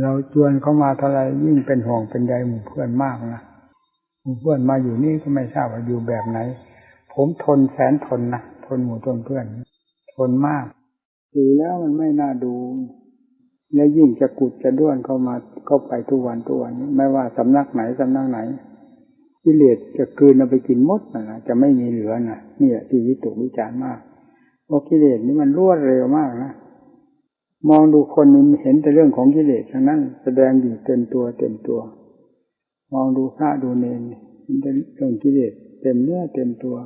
เราชวนเขามาเท่าไรยิ่งเป็นห่วงเป็นใยหมู่เพื่อนมากนะหมู่เพื่อนมาอยู่นี่ก็ไม่ทราบว่าอยู่แบบไหน ผมทนแสนทนนะทนหมู่ทนเพื่อน ทนมากอยู่แล้วมันไม่น่าดู และยิ่งจะกุดจะด้วนเข้ามาเข้าไปทุกวันทุกวันไม่ว่าสำนักไหนสำนักไหนกิเลสจะคืนเอาไปกินมดนะจะไม่มีเหลือนะนี่แหละที่วิตกวิจารณ์มากเพราะกิเลสนี่มันรวดเร็วมากนะ มองดูคนนี่เห็นแต่เรื่องของกิเลสทั้งนั้น แสดงอยู่เต็มตัวเต็มตัว มองดูพระดูเนรเห็นแต่เรื่องกิเลสเต็มเนื้อเต็มตัว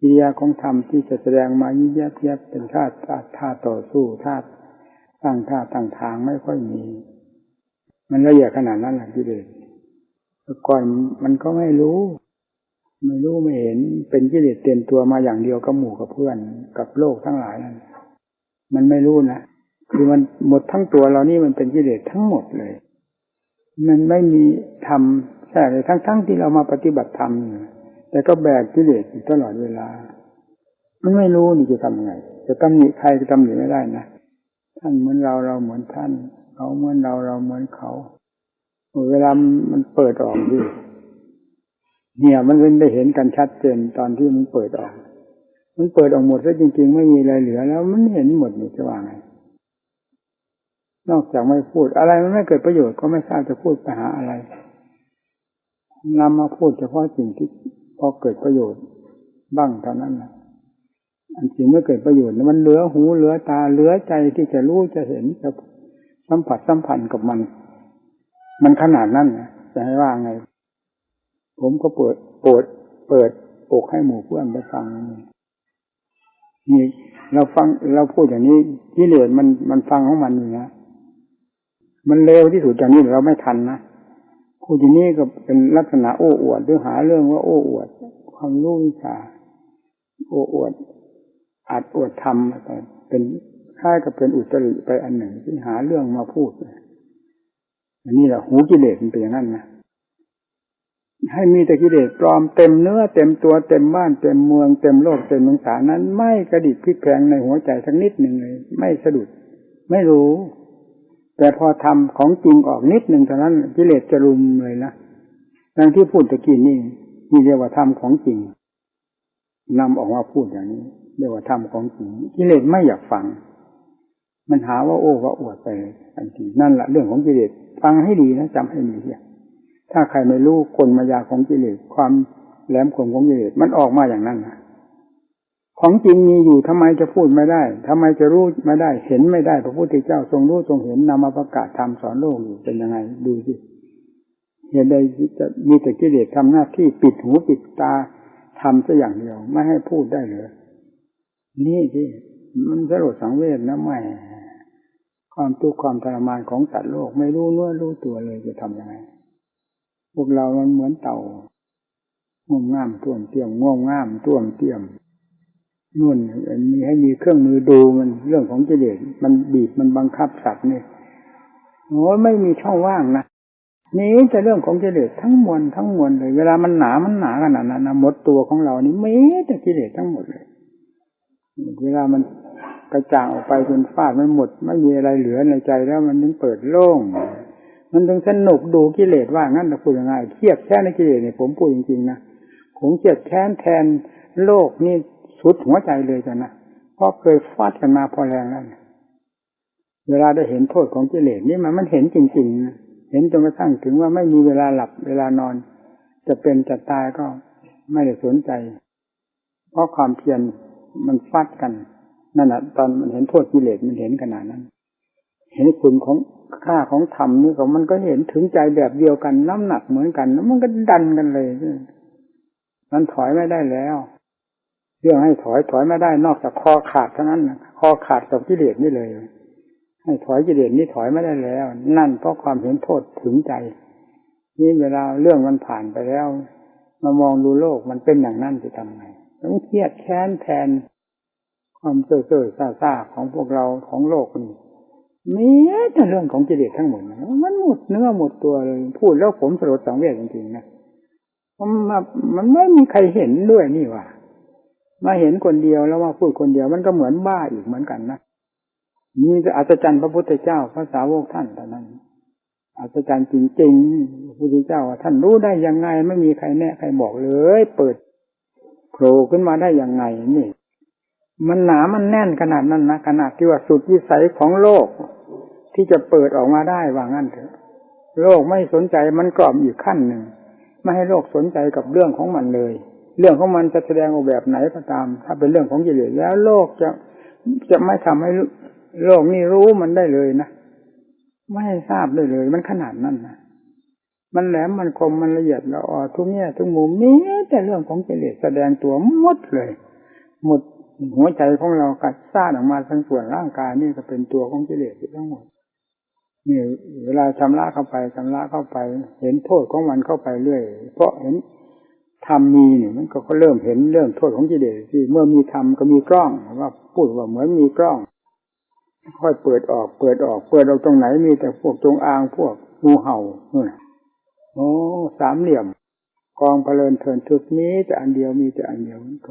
กิริยาของธรรมที่จะแสดงมายิ่งแยบแยบเป็นท่าท่าท่าต่อสู้ท่าตั้งท่าตั้งทางไม่ค่อยมี มันละเอียดขนาดนั้นแหละกิเลสแต่ก่อนมันก็ไม่รู้ ไม่รู้ไม่เห็นเป็นกิเลสเต็มตัวมาอย่างเดียวกับหมู่กับเพื่อนกับโลกทั้งหลายนั่นมันไม่รู้นะ คือมันหมดทั้งตัวเรานี่มันเป็นกิเลสทั้งหมดเลย มันไม่มีธรรมแท้เลยทั้งๆทที่เรามาปฏิบัติธรรมแต่ก็แบกกิเลสอยู่ตลอดเวลา มันไม่รู้นี่จะทำยังไง จะตำหนิใครจะตำหนิไม่ได้นะท่านเหมือนเราเราเหมือนท่าน เขาเหมือนเราเราเหมือนเขาเวลามันเปิดออกดิเนี่ยมันเป็นได้เห็นกันชัดเจนตอนที่มันเปิดออก มันเปิดออกหมดแล้วจริง ๆ ไม่มีอะไรเหลือ แล้วมันเห็นหมดนี่จะว่าไง นอกจากไม่พูด อะไรมันไม่เกิดประโยชน์ก็ไม่ทราบจะพูดไปหาอะไรนำมาพูดเฉพาะสิ่งที่พอเกิดประโยชน์บ้างเท่านั้นแหละอันจริงไม่เกิดประโยชน์มันเหลือหูเหลือตาเหลือใจที่จะรู้จะเห็นจะสัมผัสสัมพันธ์กับมัน มันขนาดนั้นนะจะให้ว่าไง ผมก็เปิดเปิดเปิดอกให้หมู่เพื่อนไปฟังนี่เราฟังเราพูดอย่างนี้กิเลสมันมันฟังของมันอยู่นะ มันเร็วที่สุดอย่างนี้เราไม่ทันนะพูดอย่างนี้ก็เป็นลักษณะโอ้อวดหรือหาเรื่องว่าโอ้อวด ความรู้วิชาโอ้อวดอาจอวดทำแต่เป็นค่ายกับเป็นอุตริไปอันหนึ่งที่หาเรื่องมาพูดอันนี้แหละหูกิเลสมันเป็นอย่างนั้นนะให้มีแต่กิเลสปลอมเต็มเนื้อเต็มตัวเต็มบ้านเต็มเมืองเต็มโลกเต็มมงสานั้น ไม่กระดิกพลิกแพงในหัวใจสักนิดหนึ่งเลย ไม่สะดุด ไม่รู้ แต่พอทำของจริงออกนิดหนึ่งเท่านั้นกิเลสจะรุมเลยนะดังที่พูดตะกี้นี่นี่เรียกว่าทำของจริงนำออกมาพูดอย่างนี้เรียกว่าทำของจริงกิเลสไม่อยากฟัง มันหาว่าโอ้ว่าอวดไปทันทีนั่นแหละเรื่องของกิเลสฟังให้ดีนะจำให้ดีเสียถ้าใครไม่รู้กลมายาของกิเลสความแหลมคมของกิเลสมันออกมาอย่างนั้นนะ ของจริงมีอยู่ทำไมจะพูดไม่ได้ทำไมจะรู้ไม่ได้ เห็นไม่ได้ พระพุทธเจ้าทรงรู้ทรงเห็นนำมาประกาศทำสอนโลกอยู่เป็นยังไงดูสิเหตุใดจะมีแต่กิเลสทำหน้าที่ปิดหูปิดตาทำซะอย่างเดียวไม่ให้พูดได้เลยนี่ที่มันสลดสังเวชนะไม่ความทุกข์ความทรมานของสัตว์โลกไม่รู้เนื้อรู้ตัวเลยจะทํำยังไง พวกเรามันเหมือนเต่าง่วงง่ามท่วมเตียมง่วงง่ามท่วมเตียม นู่นมีให้มีเครื่องมือดูมันเรื่องของกิเลสมันบีบมันบังคับสัตว์นี่โอ้ไม่มีช่องว่างนะนี่จะเรื่องของกิเลสทั้งมวลทั้งมวลเลย เวลามันหนามันหนาขนาดนั้นนะหมดตัวของเรานี่มีแต่กิเลสทั้งหมดเลย เวลามันกระจ่างออกไปจนฟาดไม่หมด ไม่มีอะไรเหลือในใจแล้วมันถึงเปิดโล่ง มันถึงสนุกดูกิเลสว่างั้นแต่พูดยังไงเครียดแค้นในกิเลสเนี่ยผมพูดจริงๆนะผมเครียดแค้นแทนโลกนี่ สุดหัวใจเลยจ้ะนะเพราะเคยฟาดกันมาพอแรงแล้วเวลาได้เห็นโทษของกิเลสนี่มันมันเห็นจริงๆนะเห็นจนกระทั่งถึงว่าไม่มีเวลาหลับเวลานอน จะเป็นจะตายก็ไม่ได้สนใจ เพราะความเพียรมันฟาดกันนั่นแหะตอนมันเห็นโทษกิเลสมันเห็นขนาดนั้น เห็นคุณของค่าของธรรมนี่ก็มันก็เห็นถึงใจแบบเดียวกันน้ำหนักเหมือนกัน แล้วมันก็ดันกันเลยมันถอยไม่ได้แล้ว รื่องให้ถอยถอยไม่ได้นอกจากคอขาดเท่านั้นคอขาดกับกิเลสนี่เลย ให้ถอยกิเลสนี่ถอยไม่ได้แล้ว นั่นเพราะความเห็นโทษถึงใจ นี่เวลาเรื่องมันผ่านไปแล้ว มามองดูโลกมันเป็นอย่างนั้นจะทำไงต้องเครียดแค้นแทน ความเซ่อเซ่อซาซาของพวกเราของโลกนี่มีแต่เรื่องของกิเลสทั้งหมดมันหมดเนื้อหมดตัวเลยพูดแล้วผมสลดสังเวชจริงๆนะมันมันไม่มีใครเห็นด้วยนี่ว่า มาเห็นคนเดียวแล้วมาพูดคนเดียวมันก็เหมือนบ้าอีกเหมือนกันนะมีอัศจรรย์พระพุทธเจ้าพระสาวกท่านเท่านั้นอัศจรรย์จริงๆพระพุทธเจ้าท่านรู้ได้ยังไงไม่มีใครแนะใครบอกเลย เปิดโผล่ขึ้นมาได้ยังไงนี่ มันหนามันแน่นขนาดนั้นนะขนาดที่ว่าสุดวิสัยของโลก ที่จะเปิดออกมาได้ว่างั้นเถอะ โลกไม่สนใจมันกรอบอีกขั้นหนึ่งไม่ให้โลกสนใจกับเรื่องของมันเลย เรื่องของมันจะแสดงออกแบบไหนก็ตาม ถ้าเป็นเรื่องของกิเลสแล้วโลกจะจะไม่ทำให้โลกนี่รู้มันได้เลยนะไม่ให้ทราบได้เลย มันขนาดนั้นนะมันแหลมมันคมมันละเอียดละออทุกแง่ทุกมุมนี้แต่เรื่องของกิเลสแสดงตัวหมดเลย หมดหัวใจของเรากัดซ่าออกมาทั้งส่วนร่างกายนี่ก็เป็นตัวของกิเลสทั้งหมดนี่เวลาชำระเข้าไปชำระเข้าไป เห็นโทษของมันเข้าไปเรื่อย เพราะเห็น ธรรมมีนี่มันก็เริ่มเห็นเรื่องโทษของกิเลสที่เมื่อมีธรรมก็มีกล้องว่าพูดว่าเหมือนมีกล้อง ค่อยเปิดออกเปิดออกเปิดออกตรงไหนมีแต่พวกจงอางพวกงูเห่าเนี่ยโอ้สามเหลี่ยม กองเพลินเทินทุกนี้แต่อันเดียวมีแต่อันเดียวโถ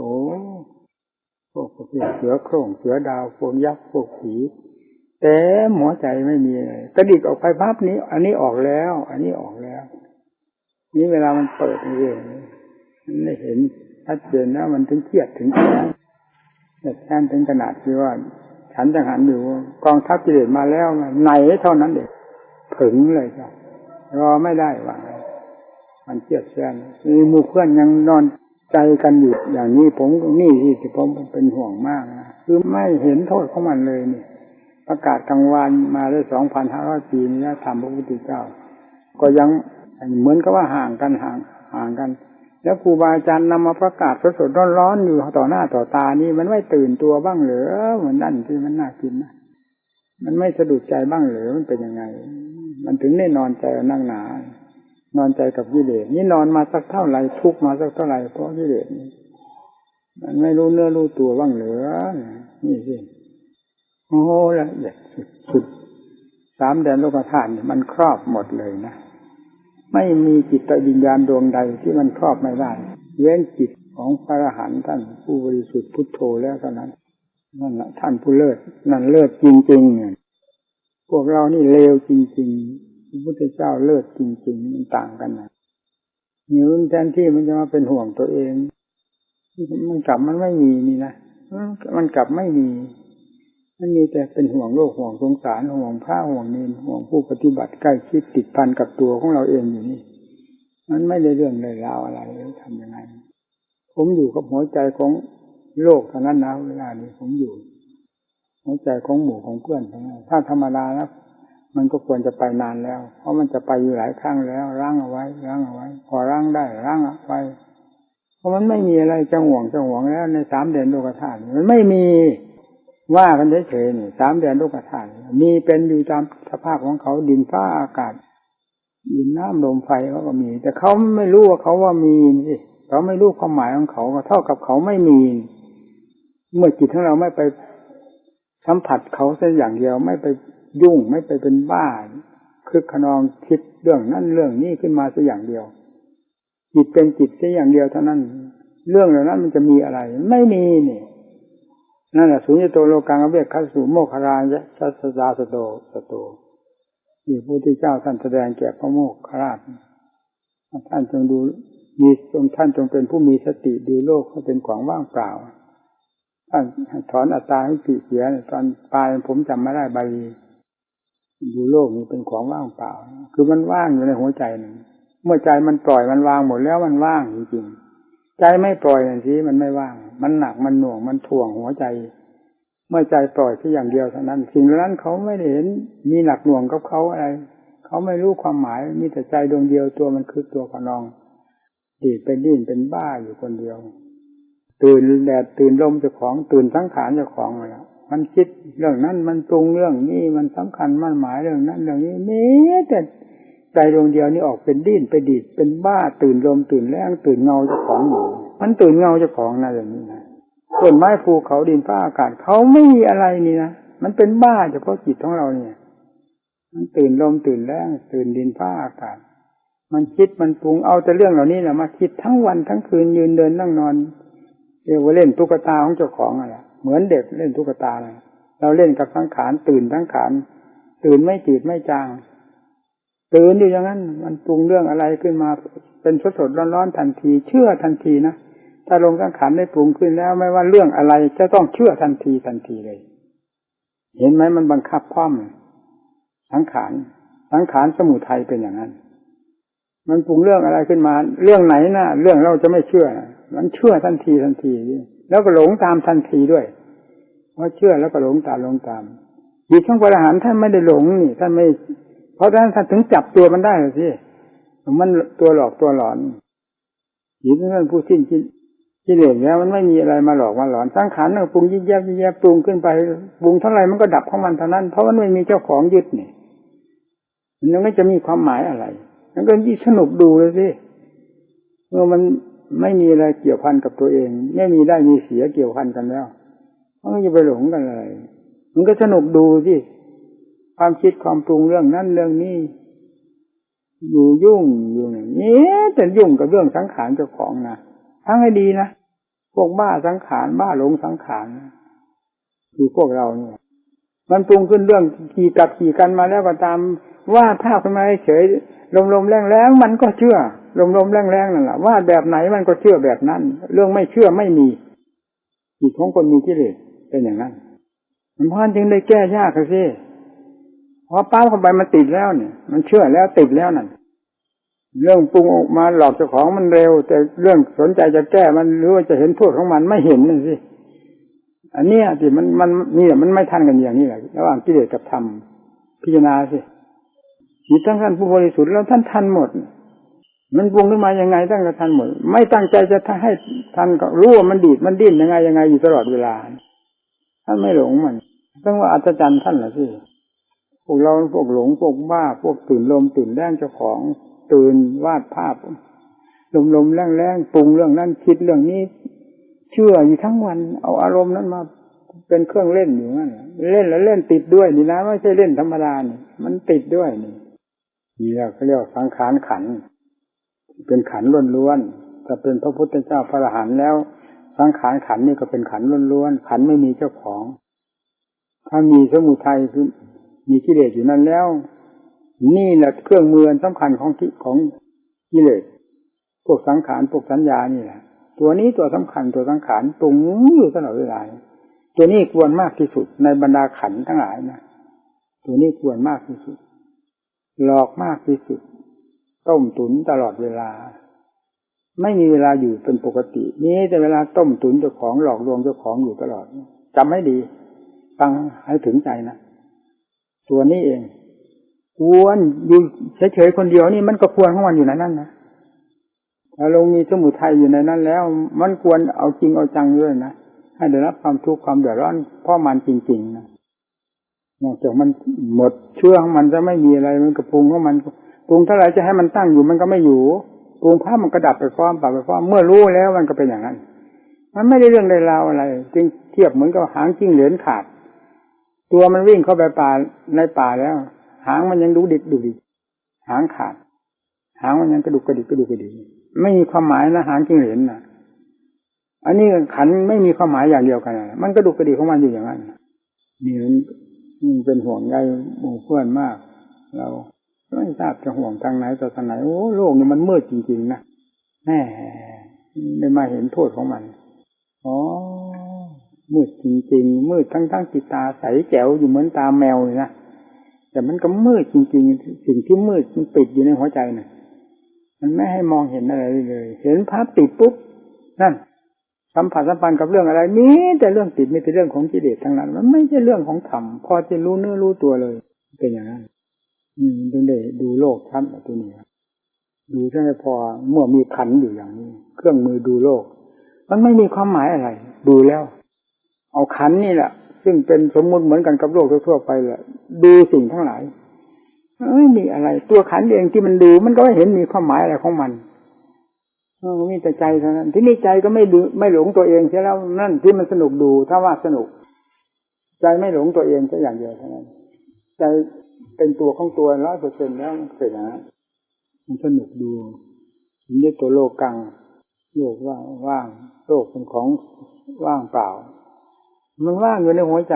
พวกพวกเสือโคร่งเสือดาวพวกยักษ์พวกผีแต่หัวใจไม่มีเลยกระดิกออกไปภาพนี้ อันนี้ออกแล้ว อันนี้ออกแล้ว นี่เวลามันเปิดเอง มันได้เห็นชัดเจนนะมันถึงเครียดถึงแค้นแต่แค้นถึงขนาดที่ว่า ฉันจะหันอยู่กองทัพกิเลสมาแล้วไหนเท่านั้นเด็กถึงเลยจ้ะรอไม่ได้ว่ามันเครียดแค้นมีมูเพื่อนยังนอนใจกันอยู่อย่างนี้ผมนี่ที่ผมเป็นห่วงมากนะคือไม่เห็นโทษของมันเลยนี่ประกาศกลางวันมาได้สองพันห้าร้อยปีนี้ทำพระพุทธเจ้า ก็ยังเหมือนกับว่าห่างกันห่างห่างกัน แล้วครูบาอาจารย์นำมาประกาศสดๆร้อนๆอยู่ต่อหน้าต่อตานี่มันไม่ตื่นตัวบ้างเหรือเหมือนนั่นที่มันน่ากินนะมันไม่สะดุดใจบ้างเหรือมันเป็นยังไง มันถึงได้นอนใจนั่งหนานอนใจกับกิเลสนี่นอนมาสักเท่าไหร่ทุกมาสักเท่าไหร่เพราะกิเลสนี่มันไม่รู้เนื้อรู้ตัวบ้างเหรือนี่สิโอ้ละเอียดสุดสามแดนโลกธาตุมันครอบหมดเลยนะ ไม่มีจิตวิญญาณดวงใดที่มันครอบไม่ได้เว้นจิตของพระอรหันต์ท่านผู้บริสุทธิ์พุทโธแล้วเท่านั้นนั่นแหละท่านผู้เลิศนั่นเลิศจริงๆเนี่ยพวกเรานี่เลวจริงๆพระพุทธเจ้าเลิศจริง ๆ มันต่างกันนะนิ้วแทนที่มันจะมาเป็นห่วงตัวเอง มันกลับมันไม่มีนี่นะมันกลับไม่มี มันมีแต่เป็นห่วงโลกห่วงสงสารห่วงพระห่วงเนรห่วงผู้ปฏิบัติใกล้ชิดติดพันกับตัวของเราเองอยู่นี่ มันไม่ได้เรื่องเลยราวอะไรทำยังไง ผมอยู่กับหัวใจของโลกเท่านั้นนะเวลานี้ผมอยู่ หัวใจของหมู่ของเพื่อนเท่านั้นถ้าธรรมดาแล้วมันก็ควรจะไปนานแล้ว เพราะมันจะไปอยู่หลายครั้งแล้วร่างเอาไว้ร่างเอาไว้ พอร่างได้ร่างเอาไปเพราะมันไม่มีอะไรจะห่วงจะห่วงแล้วในสามเดือนโลกธาตุมันไม่มี ว่ากันเฉยๆนี่สามแดนโลกธาตุมีเป็นอยู่ตามสภาพของเขาดินฟ้าอากาศดินน้ำลมไฟเขาก็มี แต่เขาไม่รู้ว่าเขาว่ามีเขาไม่รู้ความหมายของเขาก็เท่ากับเขาไม่มี เมื่อจิตของเราไม่ไปสัมผัสเขาสักอย่างเดียวไม่ไปยุ่งไม่ไปเป็นบ้าคือขนองคิดเรื่องนั้นเรื่องนี้ขึ้นมาสักอย่างเดียว จิตเป็นจิตสักอย่างเดียวเท่านั้น เรื่องเหล่านั้นมันจะมีอะไร ไม่มีนี่ นั่นแหละสุญญโตโลกังอเวกขัสสุโมคารายะสัสดาสโตสโตนี่พระพุทธเจ้าท่านแสดงแก่พระโมคคราชท่านจงดูมีจงท่านจงเป็นผู้มีสติดูโลกเขาเป็นของว่างเปล่า ท่านถอนอัตตาให้ปีเสียตอนปลายผมจำไม่ได้บาลีดูโลกนี่เป็นของว่างเปล่า คือมันว่างอยู่ในหัวใจหนึ่งเมื่อใจมันปล่อยมันวางหมดแล้วมันว่างจริงๆ ใจไม่ปล่อยอย่างนี้มันไม่ว่าง มันหนักมันหน่วงมันถ่วงหัวใจ เมื่อใจปล่อยแค่อย่างเดียวเท่านั้น สิ่งนั้นเขาไม่ได้เห็น มีหนักหน่วงกับเขาอะไร เขาไม่รู้ความหมาย มีแต่ใจดวงเดียวตัวมันคือตัวขนองดีดเป็นดิ้นเป็นบ้าอยู่คนเดียว ตื่นแดดตื่นลมเจ้าของตื่นสังขารเจ้าของเลยมันคิดเรื่องนั้นมันปรุงเรื่องนี้มันสำคัญมันหมายเรื่องนั้นเรื่องนี้นี่แต่ ใจดวงเดียวนี่ออกเป็นดิ้นไปดีดเป็นบ้าตื่นลมตื่นแรงตื่นเงาเจ้าของอยู่มันตื่นเงาเจ้าของนะอย่างนี้นะต้นไม้ภูเขาดินฟ้าอากาศเขาไม่มีอะไรนี่นะมันเป็นบ้าเฉพาะจิตของเราเนี่ย มันตื่นลมตื่นแรงตื่นดินฟ้าอากาศ มันคิดมันปรุงเอาแต่เรื่องเหล่านี้แหละมาคิดทั้งวันทั้งคืนยืนเดินนั่งนอนเรียกว่าเล่นตุ๊กตาของเจ้าของอะไรเหมือนเด็กเล่นตุ๊กตาเลยเราเล่นกับสังขารตื่นสังขารตื่นไม่จืดไม่จาง ตื่นอยู่อย่างนั้น มันปรุงเรื่องอะไรขึ้นมาเป็นสดสดร้อนๆทันที เชื่อทันทีนะถ้าลงสังขารได้ปรุงขึ้นแล้ว ไม่ว่าเรื่องอะไรจะต้องเชื่อทันทีทันทีเลย เห็นไหมมันบังคับคว่ำสังขารสังขารสมุทัยเป็นอย่างนั้น มันปรุงเรื่องอะไรขึ้นมา เรื่องไหนนะเรื่องเราจะไม่เชื่อ มันเชื่อทันทีทันที แล้วก็หลงตามทันทีด้วยเพราะเชื่อแล้วก็หลงตามหลงตามจิตของพระอรหันต์ท่านไม่ได้หลงนี่ท่านไม่ เพราะฉะนั้นท่านถึงจับตัวมันได้สิมันตัวหลอกตัวหลอนจิตนั้นผู้สิ้นกิเลสแล้วมันไม่มีอะไรมาหลอกมาหลอนสังขารนั่งปรุงยิ่งแยบยิ่งแยบปรุงขึ้นไปปรุงเท่าไรมันก็ดับของมันเท่านั้น เพราะมันไม่มีเจ้าของยึดนี่มันไม่จะมีความหมายอะไรมันก็ยิ่งสนุกดูเลยสิเมื่อมันไม่มีอะไรเกี่ยวพันกับตัวเอง ไม่มีได้มีเสียเกี่ยวพันกันแล้วมันก็จะไปหลงกันอะไรมันก็สนุกดูสิ ความคิดความปรุงเรื่องนั้นเรื่องนี้อยู่ยุ่งอยู่อย่างนี้แต่ยุ่งกับเรื่องสังขารเจ้าของนะทั้งให้ดีนะพวกบ้าสังขารบ้าหลงสังขารคือพวกเราเนี่ย มันปรุงขึ้นเรื่องขี่กับขี่กันมาแล้วก็ตาม ว่าภาพขึ้นมาเฉยลมลมแรงแรงมันก็เชื่อลมลมแรงแรงนั่นแหละว่าแบบไหนมันก็เชื่อแบบนั้น เรื่องไม่เชื่อไม่มีจิตของคนมีกิเลสเป็นอย่างนั้นมันพันจึงได้แก้ยากสิพ พอป้าเข้าไปมันติดแล้วเนี่ย มันเชื่อแล้วติดแล้วนั่นเรื่องปรุงออกมาหลอกเจ้าของมันเร็ว แต่เรื่องสนใจจะแก้มันหรือว่าจะเห็นโทษของมันไม่เห็นนั่นสิอันเนี้ยที่มันมันนี่มันไม่ทันกันอย่างนี้แหละระหว่างกิเลสกับธรรมพิจารณาสิจิตทั้งท่านผู้บริสุทธิ์แล้วท่านทันหมด มันปรุงขึ้นมายังไงตั้งแต่ทันหมด ไม่ตั้งใจจะให้ทันก็รู้ว่ามันดีดมันดิ้นยังไงยังไงอยู่ตลอดเวลาท่านไม่หลงมันต้องว่าอัศจรรย์ท่านเหรอที่ พวกเราพวกหลงพวกบ้า พวกตื่นลมตื่นแรงเจ้าของตื่นวาดภาพ ลมลมแรงแรงปรุงเรื่องนั้นคิดเรื่องนี้ เชื่ออยู่ทั้งวัน เอาอารมณ์นั้นมาเป็นเครื่องเล่นอยู่นั่นเล่นแล้วเล่นติดด้วยนี่นะไม่ใช่เล่นธรรมดานี่มันติดด้วยนี่นี่เขาเรียกสังขารขัน เป็นขันล้วนๆถ้าเป็นพระพุทธเจ้าพระอรหันต์แล้ว สังขารขันนี่ก็เป็นขันล้วนๆขันไม่มีเจ้าของ ถ้ามีสมุทัยคือ มีกิเลสอยู่นั้นแล้ว นี่แหละเครื่องมือสำคัญของของกิเลสพวกสังขารพวกสัญญานี่แหละตัวนี้ตัวสำคัญตัวสังขารตรงอยู่ตลอดเวลาตัวนี้ควรมากที่สุดในบรรดาขันทั้งหลายนะตัวนี้ควรมากที่สุด หลอกมากที่สุด ต้มตุนตลอดเวลา ไม่มีเวลาอยู่เป็นปกตินี้แต่เวลาต้มตุนเจ้าของหลอกลวงเจ้าของอยู่ตลอดจำให้ดี ฟังให้ถึงใจนะ ตัวนี้เองควรอยู่เฉยๆคนเดียวนี่มันก็ควรของมันอยู่ในนั้นนะถ้าลงมีสมุทัยอยู่ในนั้นแล้ว มันควรเอาจริงเอาจังด้วยนะให้ได้รับความทุกข์ความเดือดร้อนเพราะมันจริงๆนะนอกจากมันหมดเชื่อของมันจะไม่มีอะไรมันกระปรุงของมันปรุงเท่าไรจะให้มันตั้งอยู่มันก็ไม่อยู่ปรุงภาพมันกระดับไปพร้อมปับไปพร้อมเมื่อรู้แล้วมันก็เป็นอย่างนั้น มันไม่ได้เรื่องใดราวอะไร จึงเทียบเหมือนกับหางจิ้งเหลนขาด ตัวมันวิ่งเข้าไปป่าในป่าแล้ว หางมันยังดูดิกดูดิหางขาด หางมันยังกระดุกกระดิกกระดุกกระดิกไม่มีความหมายนะหางจิ้งเหลนนะอันนี้ขันไม่มีความหมายอย่างเดียวกันมันกระดุกกระดิกของมันอยู่อย่างนั้นนี่มันเป็นห่วงใยหมู่เพื่อนมาก เราไม่ทราบจะห่วงทางไหนต่อทางไหนโอ้โลกนี่มันมืดจริงๆนะแม่ได้มาเห็นโทษของมันอ๋อ มืดจริงๆ มืดทั้งๆจิตตาใสแจ๋วอยู่เหมือนตาแมวเลยนะแต่มันก็มืดจริงๆ สิ่งที่มืดมันติดอยู่ในหัวใจนะ่ะ มันไม่ให้มองเห็นอะไรเลย เห็นภาพติดปุ๊บนั่นสัมผัสสัมพันธ์กับเรื่องอะไรนี้แต่เรื่องติดไม่ใช่เรื่องของกิเลสทั้งนั้น มันไม่ใช่เรื่องของธรรมพอจะรู้เนื้อรู้ตัวเลย เป็นอย่างนั้น อืมถึงได้ดูโลกชัดตัวนี้ดูใช่ไหมพอเมื่อมีขันอยู่อย่างนี้ เครื่องมือดูโลก มันไม่มีความหมายอะไร ดูแล้ว เอาขันนี่แหละซึ่งเป็นสมมุติเหมือนกันกับโลกทั่วไปแหละดูสิ่งทั้งหลายไม่มีอะไร ตัวขันเองที่มันดูมันก็ไม่เห็นมีความหมายอะไรของมันมีแต่ใจเท่านั้น ที่นี่ใจก็ไม่ดูไม่หลงตัวเองใช่แล้วนั่นที่มันสนุกดูถ้าว่าสนุก ใจไม่หลงตัวเองแค่อย่างเดียวเท่านั้น ใจเป็นตัวของตัวร้อยเปอร์เซ็นแล้วเสร็จนะมันสนุกดูมันเรียกตัวโลกกังโลกว่างว่างโลกเป็นของว่างเปล่า มันว่างอยู่ในหัวใจ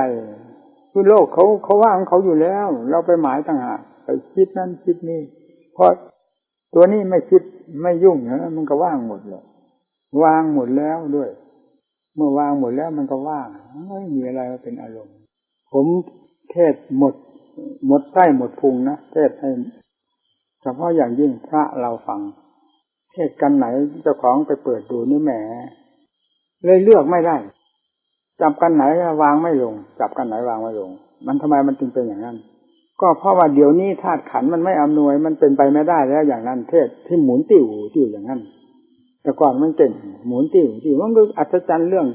คือโลกเขาเขาว่างเขาอยู่แล้ว เราไปหมายต่างหากไปคิดนั่นคิดนี่เพราะตัวนี้ไม่คิดไม่ยุ่งนะมันก็ว่างหมดเลยวางหมดแล้วด้วย เมื่อวางหมดแล้วมันก็ว่างไม่มีอะไรมาเป็นอารมณ์ ผมเทศหมด หมดไส้หมดพุงนะเทศให้เฉพาะอย่างยิ่งพระเราฟัง เทศกันไหนเจ้าของไปเปิดดูนี่แหมเลยเลือกไม่ได้ จับกันไหนวางไม่ลง จับกันไหนวางไม่ลง มันทำไมมันจึงเป็นอย่างนั้น ก็เพราะว่าเดี๋ยวนี้ธาตุขันมันไม่อำนวยมันเป็นไปไม่ได้แล้วอย่างนั้น เทศที่หมุนติ้วติ้วอย่างนั้น แต่ก่อนมันเก่งหมุนติ้วติ้วมันก็อัศจรรย์เรื่อง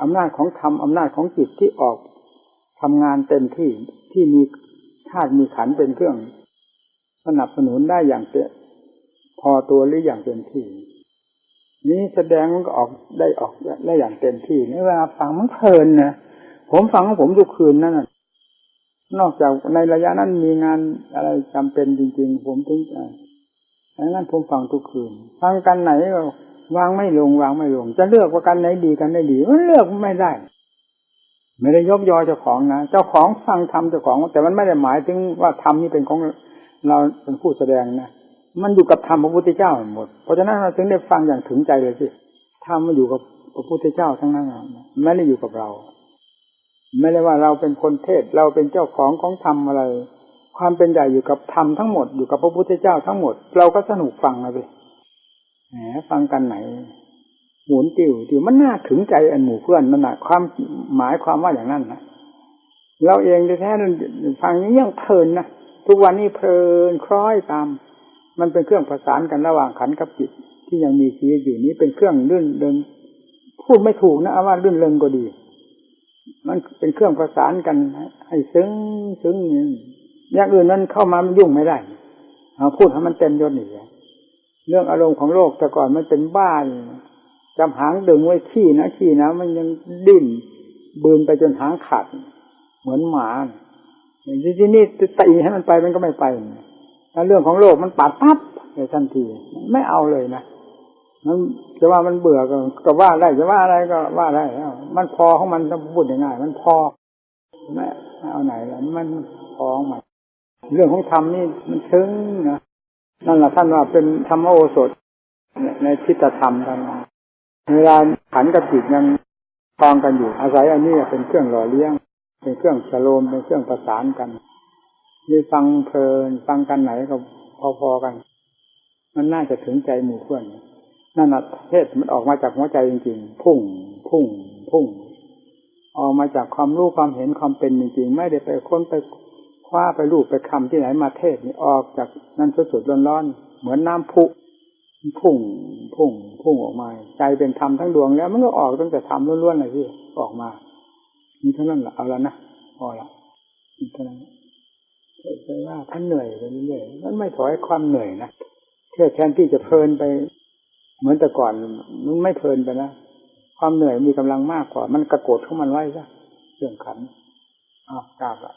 อำนาจของธรรมอำนาจของจิตที่ออกทำงานเต็มที่ที่มีธาตุมีขันเป็นเครื่อง สนับสนุนได้อย่างเต็มพอตัวหรืออย่างเต็มที่ นี้แสดงมันก็ออกได้ออกได้อย่างเต็มที่นี่เวลาฟังมันเพลินนะผมฟังของผมทุกคืนนั่นนอกจากในระยะนั้นมีงานอะไรจำเป็นจริง ๆ ผมถึงจะดังนั้นผมฟังทุกคืน ฟังกันไหนก็วางไม่ลงวางไม่ลง จะเลือกว่ากันไหนดีกันไหนดีมันเลือกไม่ได้ ไม่ได้ยกยอเจ้าของนะเจ้าของฟังทำเจ้าของ แต่มันไม่ได้หมายถึงว่าธรรมนี่เป็นของเราเป็นผู้แสดงนะ มันอยู่กับธรรมพระพุทธเจ้าหมด เพราะฉะนั้นเราถึงได้ฟังอย่างถึงใจเลยสิธรรมมาอยู่กับพระพุทธเจ้าทั้งนั้นไม่ได้อยู่กับเรา ไม่ได้ว่าเราเป็นคนเทศเราเป็นเจ้าของของธรรมอะไร ความเป็นใหญ่อยู่กับธรรมทั้งหมดอยู่กับพระพุทธเจ้าทั้งหมด เราก็สนุกฟังเลยแหมฟังกันไหนหมุนติวติวมันน่าถึงใจอันหมู่เพื่อนนั่นแหะความหมายความว่าอย่างนั้นนะเราเองแท้ๆฟังนี้ยังเพลินนะทุกวันนี้เพลินคล้อยตาม มันเป็นเครื่องประสานกันระหว่างขันกับจิตที่ยังมีชีวิตอยู่นี้เป็นเครื่องลื่นเริงพูดไม่ถูกนะเอาว่าลื่นเริงก็ดี มันเป็นเครื่องประสานกันให้ซึ้งซึ้งอย่างอื่นนั้นเข้ามามันยุ่งไม่ได้เอาพูดให้มันเต็มยศหนี่เรื่องอารมณ์ของโลกแต่ก่อนมันเป็นบ้านจำหางดึงไว้ขี้นะขี้นะมันยังดิ้นบืนไปจนหางขาดเหมือนหมาที่นี่ตีให้มันไปมันก็ไม่ไป แล้วเรื่องของโลกมันปัดปั๊บในทันที ไม่เอาเลยนะมันจะว่ามันเบื่อก็ก็ว่าได้จะว่าอะไรก็ว่าได้มันพอของมันต้องพูดง่ายๆมันพอไม่เอาไหนแล้วมันพอของมันเรื่องของธรรมนี่มันซึ้งนะนั่นแหละท่านว่าเป็นธรรมโอสถในทิฏฐธรรมท่านเวลาขันกับจิตยังคลองกันอยู่อาศัยอันนี้เป็นเครื่องหล่อเลี้ยง เป็นเครื่องสโลมเป็นเครื่องประสานกัน มีฟังเพลิน ฟังกันไหนก็พอๆกัน มันน่าจะถึงใจหมู่เพื่อนนั่นนะเทศมันออกมาจากหัวใจจริงๆ พุ่ง พุ่ง พุ่ง ออกมาจากความรู้ความเห็นความเป็นจริงๆ ไม่ได้ไปค้นไปคว้าไปรูปไปคำที่ไหนมาเทศนี่ออกจากนั่นสดๆร้อนๆ เหมือนน้ำพุพุ่ง พุ่ง พุ่งออกมา ใจเป็นธรรมทั้งดวงแล้ว มันก็ออกตั้งแต่ธรรมล้วนๆเลยที่ออกมา นี่เท่านั้นแหละเอาแล้วนะพอละนี่เท่านั้น แต่ว่าท่านเหนื่อยไปเรื่อยๆมันไม่ถอยความเหนื่อยนะเพื่อแทนที่จะเพลินไป เหมือนแต่ก่อนมันไม่เพลินไปนะความเหนื่อยมีกำลังมากกว่า มันกระโกดเข้ามันไว้ซะเรื่องขันอ้าวกราบละ